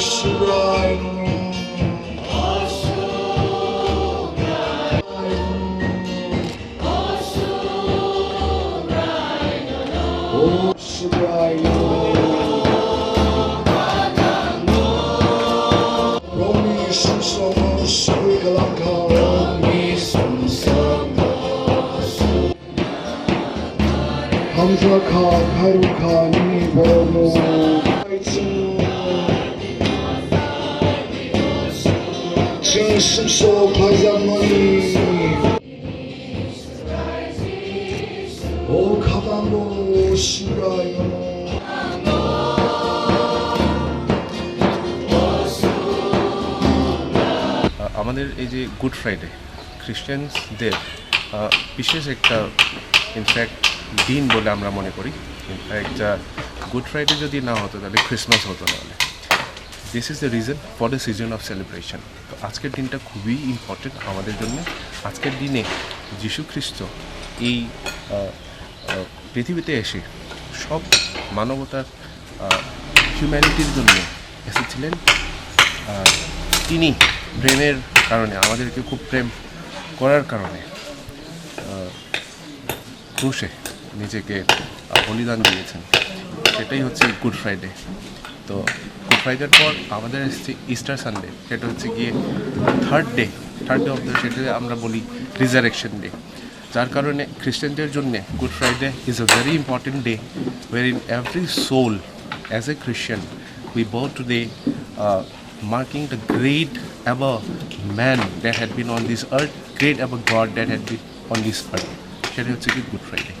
Shubra. Hamza Khan, Harun Khan, Borno. Çinsin soğuk pazarmanı. O kafam boş, şuraya. আমাদের এই যে good Friday খ্রিস্টানসদের বিশেষ একটা ইনফ্যাক্ট দিন বলে আমরা মনে করি। একটা গুড ফ্রাইডে যদি না হতো, তাহলে ক্রিসমাস হতো নাহলে this is the reason for the season of celebration তো আজকের দিনটা খুবই ইম্পর্টেন্ট আমাদের জন্য। আজকের দিনে যীশু খ্রিস্ট এই পৃথিবীতে এসে সব মানবতার হিউম্যানিটির জন্য এসেছিলেন। তিনি প্রেমের কারণে, আমাদেরকে খুব প্রেম করার কারণে ক্রুশে। নিজেকে বলিদান দিয়েছেন। সেটাই হচ্ছে গুড ফ্রাইডে। তো গুড ফ্রাইডের পর আমাদের এসছে ইস্টার সানডে। সেটা হচ্ছে গিয়ে third day third day of the সেটা আমরা বলি রিজারেকশন ডে। যার কারণে খ্রিস্টানদের জন্য Good Friday is a very important day war in every soul as a Christian, we today uh, marking the great ever man that had been on this earth, great ever God that had been on this earth. সেটা হচ্ছে কি good Friday.